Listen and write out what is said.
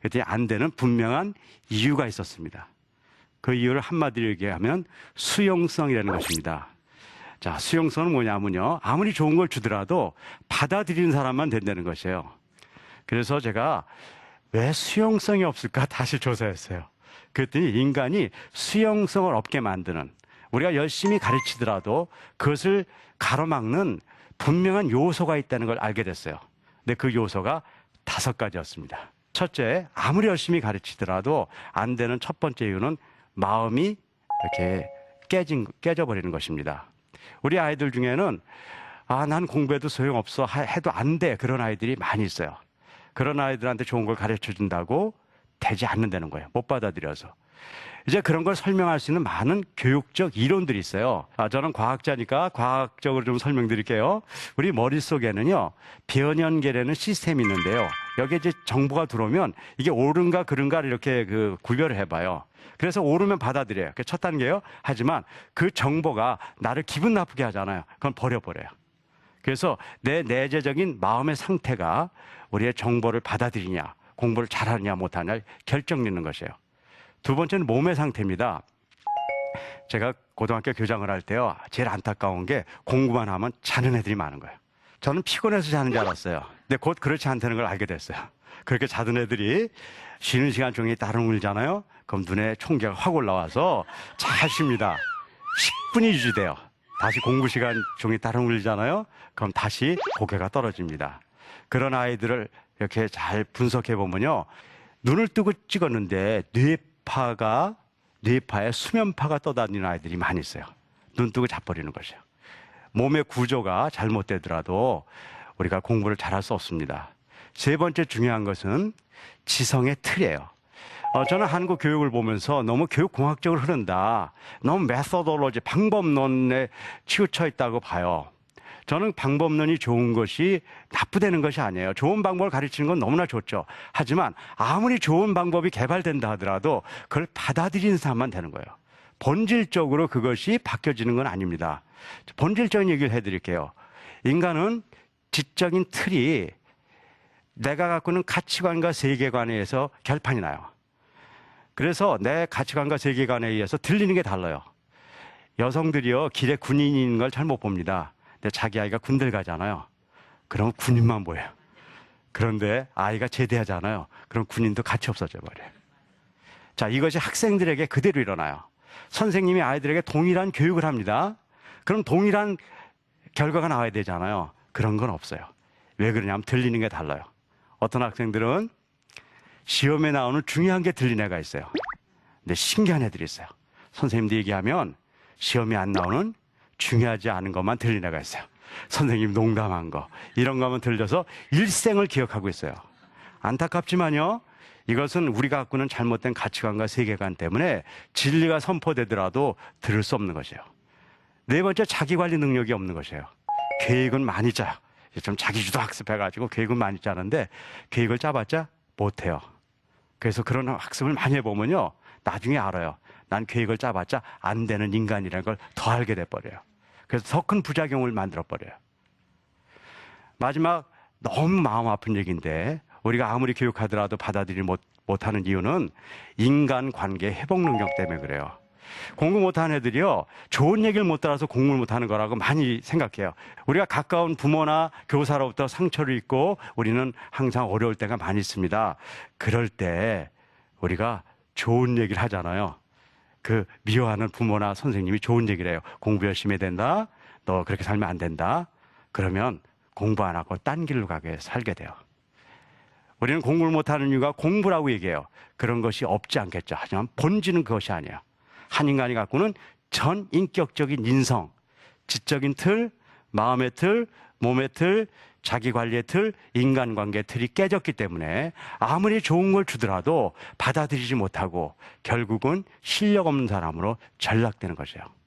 그랬더니 안 되는 분명한 이유가 있었습니다. 그 이유를 한마디로 얘기하면 수용성이라는 것입니다. 자, 수용성은 뭐냐면요. 아무리 좋은 걸 주더라도 받아들이는 사람만 된다는 것이에요. 그래서 제가 왜 수용성이 없을까 다시 조사했어요. 그랬더니 인간이 수용성을 없게 만드는 우리가 열심히 가르치더라도 그것을 가로막는 분명한 요소가 있다는 걸 알게 됐어요. 근데 그 요소가 다섯 가지였습니다. 첫째, 아무리 열심히 가르치더라도 안 되는 첫 번째 이유는 마음이 이렇게 깨진, 깨져버리는 것입니다. 우리 아이들 중에는 아, 난 공부해도 소용없어. 하- 해도 안 돼. 그런 아이들이 많이 있어요. 그런 아이들한테 좋은 걸 가르쳐 준다고 되지 않는다는 거예요. 못 받아들여서. 이제 그런 걸 설명할 수 있는 많은 교육적 이론들이 있어요. 아, 저는 과학자니까 과학적으로 좀 설명드릴게요. 우리 머릿속에는요, 변연계라는 시스템이 있는데요. 여기에 이제 정보가 들어오면 이게 옳은가 그른가를 이렇게 그 구별을 해봐요. 그래서 옳으면 받아들여요. 그게 첫 단계요. 하지만 그 정보가 나를 기분 나쁘게 하잖아요. 그건 버려버려요. 그래서 내 내재적인 마음의 상태가 우리의 정보를 받아들이냐, 공부를 잘하느냐 못하냐 결정 짓는 것이에요. 두 번째는 몸의 상태입니다. 제가 고등학교 교장을 할 때요, 제일 안타까운 게 공부만 하면 자는 애들이 많은 거예요. 저는 피곤해서 자는 줄 알았어요. 근데 곧 그렇지 않다는 걸 알게 됐어요. 그렇게 자던 애들이 쉬는 시간 중에 따릉 울잖아요. 그럼 눈에 총기가 확 올라와서 잘 쉽니다. 10분이 유지돼요. 다시 공부 시간 종이 따릉 울잖아요. 그럼 다시 고개가 떨어집니다. 그런 아이들을 이렇게 잘 분석해 보면요. 눈을 뜨고 찍었는데 뇌 파가 뇌파에 수면파가 떠다니는 아이들이 많이 있어요. 눈 뜨고 자버리는 것이에요. 몸의 구조가 잘못되더라도 우리가 공부를 잘할 수 없습니다. 세 번째 중요한 것은 지성의 틀이에요. 어, 저는 한국 교육을 보면서 너무 교육공학적으로 흐른다. 너무 메소돌로지, 방법론에 치우쳐 있다고 봐요. 저는 방법론이 좋은 것이 나쁘다는 것이 아니에요. 좋은 방법을 가르치는 건 너무나 좋죠. 하지만 아무리 좋은 방법이 개발된다 하더라도 그걸 받아들이는 사람만 되는 거예요. 본질적으로 그것이 바뀌어지는 건 아닙니다. 본질적인 얘기를 해드릴게요. 인간은 지적인 틀이 내가 갖고 있는 가치관과 세계관에 의해서 결판이 나요. 그래서 내 가치관과 세계관에 의해서 들리는 게 달라요. 여성들이요, 길에 있는 걸잘 못 봅니다. 근데 자기 아이가 군대를 가잖아요. 그럼 군인만 보여요. 그런데 아이가 제대하잖아요. 그럼 군인도 같이 없어져 버려요. 자, 이것이 학생들에게 그대로 일어나요. 선생님이 아이들에게 동일한 교육을 합니다. 그럼 동일한 결과가 나와야 되잖아요. 그런 건 없어요. 왜 그러냐면 들리는 게 달라요. 어떤 학생들은 시험에 나오는 중요한 게 들린 애가 있어요. 근데 신기한 애들이 있어요. 선생님도 얘기하면 시험에 안 나오는 중요하지 않은 것만 들린 애가 있어요. 선생님 농담한 거. 이런 거만 들려서 일생을 기억하고 있어요. 안타깝지만요. 이것은 우리가 갖고 있는 잘못된 가치관과 세계관 때문에 진리가 선포되더라도 들을 수 없는 것이에요. 네 번째, 자기 관리 능력이 없는 것이에요. 계획은 많이 짜요. 좀 자기주도 학습해가지고 계획은 많이 짜는데 계획을 짜봤자 못해요. 그래서 그런 학습을 많이 해보면요. 나중에 알아요. 난 계획을 짜봤자 안 되는 인간이라는 걸 더 알게 돼버려요. 그래서 더 큰 부작용을 만들어버려요. 마지막 너무 마음 아픈 얘기인데 우리가 아무리 교육하더라도 받아들이지 못, 못하는 이유는 인간 관계 회복 능력 때문에 그래요. 공부 못하는 애들이요, 좋은 얘기를 못 따라서 공부를 못하는 거라고 많이 생각해요. 우리가 가까운 부모나 교사로부터 상처를 입고 우리는 항상 어려울 때가 많이 있습니다. 그럴 때 우리가 좋은 얘기를 하잖아요. 그 미워하는 부모나 선생님이 좋은 얘기를 해요. 공부 열심히 해야 된다. 너 그렇게 살면 안 된다. 그러면 공부 안 하고 딴 길로 가게 살게 돼요. 우리는 공부를 못하는 이유가 공부라고 얘기해요. 그런 것이 없지 않겠죠. 하지만 본질은 그것이 아니에요. 한 인간이 갖고는 전 인격적인 인성, 지적인 틀, 마음의 틀, 몸의 틀, 자기 관리의 틀, 인간관계 틀이 깨졌기 때문에 아무리 좋은 걸 주더라도 받아들이지 못하고 결국은 실력 없는 사람으로 전락되는 것이에요.